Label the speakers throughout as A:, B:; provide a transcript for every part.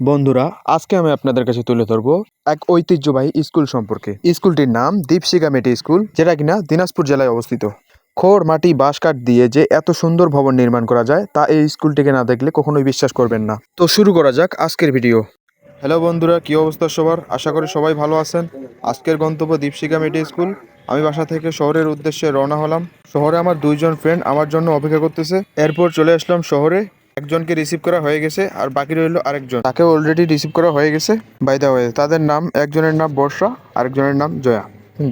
A: বন্ধুরা, আজকে আমি আপনাদের কাছে তুলে ধরবো এক ঐতিহ্যবাহী স্কুল সম্পর্কে। স্কুলটির নাম দীপশিকা মেটি স্কুল, যেটা কিনা দিনাজপুর জেলায় অবস্থিত। খড় মাটি, বাঁশ কাঠ দিয়ে যে এত সুন্দর ভবন নির্মাণ করা যায়, তা এই স্কুলটিকে না দেখলে কখনোই বিশ্বাস করবেন না। তো শুরু করা যাক আজকের ভিডিও। হ্যালো বন্ধুরা, কি অবস্থা সবার? আশা করি সবাই ভালো আছেন। আজকের গন্তব্য দীপশিকা মেটি স্কুল। আমি বাসা থেকে শহরের উদ্দেশ্যে রওনা হলাম। শহরে আমার দুইজন ফ্রেন্ড আমার জন্য অপেক্ষা করতেছে। এরপর চলে আসলাম শহরে। একজনকে রিসিভ করা হয়ে গেছে আর বাকি রইল আরেকজন। তাকে অলরেডি রিসিভ করা হয়ে গেছে। বাই দা ওয়ে তাদের নাম, একজনের নাম বর্ষা, আরেকজনের নাম জয়া।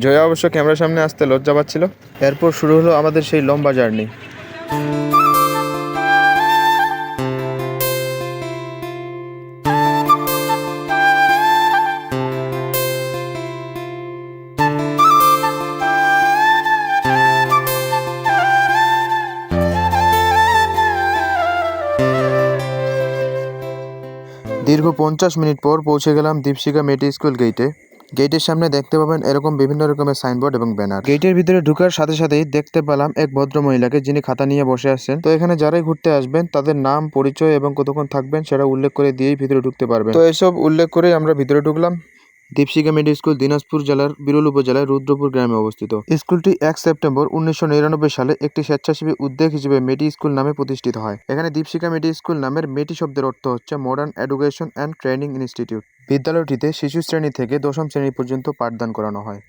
A: জয়া অবশ্য ক্যামেরার সামনে আসতে লজ্জা পাচ্ছিল। এরপর শুরু হলো আমাদের সেই লম্বা জার্নি। দীর্ঘ পঞ্চাশ মিনিট পর পৌঁছে গেলাম দীপশিকা মেটি স্কুল গেটে গেটের সামনে দেখতে পাবেন এরকম বিভিন্ন রকমের সাইনবোর্ড এবং ব্যানার গেটের ভিতরে ঢুকার সাথে সাথেই দেখতে পেলাম এক ভদ্র মহিলাকে যিনি খাতা নিয়ে বসে আসছেন তো এখানে যারাই ঘুরতে আসবেন, তাদের নাম, পরিচয় এবং কতক্ষণ থাকবেন সেটা উল্লেখ করে দিয়েই ভিতরে ঢুকতে পারবেন। তো এসব উল্লেখ করে আমরা ভিতরে ঢুকলাম। দীপশিকা মিডল স্কুল, দিনাজপুর জেলার বিরল উপজেলার রুদ্রপুর গ্রামে অবস্থিত। স্কুলটি এক সেপ্টেম্বর উনিশশো নিরানব্বই সালে একটি স্বেচ্ছাসেবী উদ্যোগ হিসেবে মেটি স্কুল নামে প্রতিষ্ঠিত হয়। এখানে দীপশিখা মেডি স্কুল নামের মেটি শব্দের অর্থ হচ্ছে modern education and training institute বিদ্যালয়টিতে শিশু শ্রেণি থেকে দশম শ্রেণি পর্যন্ত পাঠদান করানো হয়।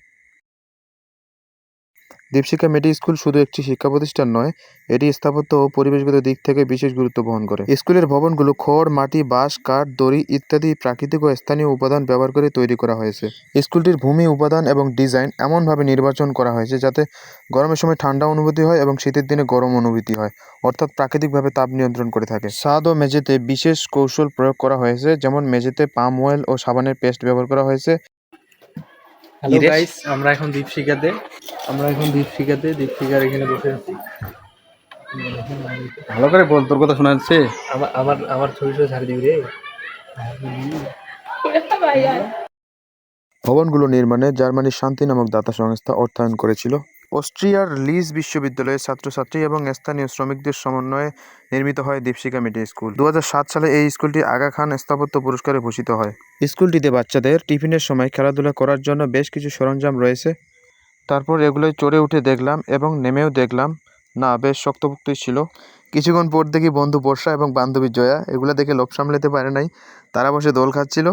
A: দীপশিকা মেডি স্কুল শুধু একটি শিক্ষা প্রতিষ্ঠান নয়, এটি স্থাপত্য ও পরিবেশগত দিক থেকে বিশেষ গুরুত্ব বহন করে। স্কুলের ভবনগুলো খড়, মাটি, বাঁশ, কাঠ, দড়ি ইত্যাদি প্রাকৃতিক ও স্থানীয় উপাদান ব্যবহার করে তৈরি করা হয়েছে। স্কুলটির ভূমি, উপাদান এবং ডিজাইন এমনভাবে নির্বাচন করা হয়েছে যাতে গরমের সময় ঠান্ডা অনুভূতি হয় এবং শীতের দিনে গরম অনুভূতি হয়, অর্থাৎ প্রাকৃতিকভাবে তাপ নিয়ন্ত্রণ করে থাকে। স্বাদ ও মেঝেতে বিশেষ কৌশল প্রয়োগ করা হয়েছে, যেমন মেঝেতে পাম অয়েল ও সাবানের পেস্ট ব্যবহার করা হয়েছে।
B: আমরা এখন আমরা এখন দীপশিকাতে দীপশিকার এখানে বসে আছি।
C: ভালো করে বল তোর কথা শোনা যাচ্ছে?
B: আমার আমার আমার ছবি ছবি ছাড়ি দিবি রে।
A: ভবনগুলো নির্মাণে জার্মানির শান্তি নামক দাতা সংস্থা অর্থায়ন করেছিল। অস্ট্রিয়ার লিজ বিশ্ববিদ্যালয়ের ছাত্রছাত্রী এবং স্থানীয় শ্রমিকদের সমন্বয়ে নির্মিত হয় দীপশিকা মিডল স্কুল। দু হাজার সাত সালে এই স্কুলটি আগা খান স্থাপত্য পুরস্কারে ভূষিত হয়। স্কুলটিতে বাচ্চাদের টিফিনের সময় খেলাধুলা করার জন্য বেশ কিছু সরঞ্জাম রয়েছে। তারপর এগুলোয় চড়ে উঠে দেখলাম এবং নেমেও দেখলাম। না, বেশ শক্তপোক্তই ছিল। কিছুক্ষণ পর দেখি বন্ধু বর্ষা এবং বান্ধবী জয়া, এগুলো দেখে লোভ সামলাতে পারে নাই। তারা বসে দোল খাচ্ছিল।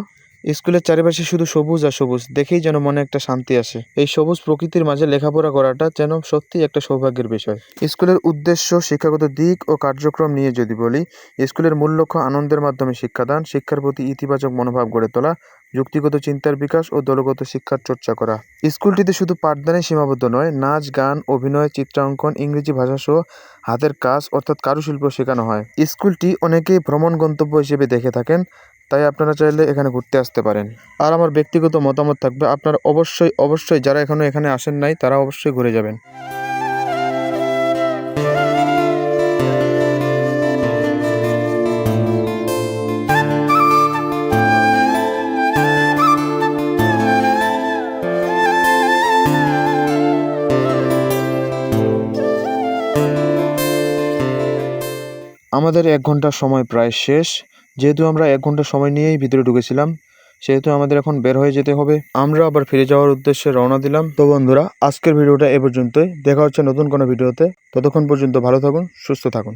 A: স্কুলের চারিপাশে শুধু সবুজ আর সবুজ, দেখেই যেন মনে একটা শান্তি আসে। এই সবুজ প্রকৃতির মাঝে লেখাপড়া করাটা যেন সত্যি একটা সৌভাগ্যের বিষয়। স্কুলের উদ্দেশ্য, শিক্ষাগত দিক ও কার্যক্রম নিয়ে যদি বলি, স্কুলের মূল লক্ষ্য আনন্দের মাধ্যমে শিক্ষাদান, শিক্ষার প্রতি ইতিবাচক মনোভাব গড়ে তোলা, যুক্তিগত চিন্তার বিকাশ ও দলগত শিক্ষার চর্চা করা। স্কুলটিতে শুধু পাঠদানে সীমাবদ্ধ নয়, নাচ, গান, অভিনয়, চিত্রাঙ্কন, ইংরেজি ভাষা সহ হাতের কাজ অর্থাৎ কারুশিল্প শেখানো হয়। স্কুলটি অনেকেই ভ্রমণ গন্তব্য হিসেবে দেখে থাকেন তাই আপনারা চাইলে এখানে ঘুরতে আসতে পারেন। আর আমার ব্যক্তিগত মতামত থাকবে, আপনারা অবশ্যই অবশ্যই যারা এখনও এখানে আসেন নাই, তারা অবশ্যই ঘুরে যাবেন। আমাদের এক ঘণ্টা সময় প্রায় শেষ। যেহেতু আমরা এক ঘণ্টা সময় নিয়েই ভিতরে ঢুকেছিলাম, সেহেতু আমাদের এখন বের হয়ে যেতে হবে। আমরা আবার ফিরে যাওয়ার উদ্দেশ্যে রওনা দিলাম। তো বন্ধুরা, আজকের ভিডিওটা এ পর্যন্তই। দেখা হচ্ছে নতুন কোনো ভিডিওতে। ততক্ষণ পর্যন্ত ভালো থাকুন, সুস্থ থাকুন।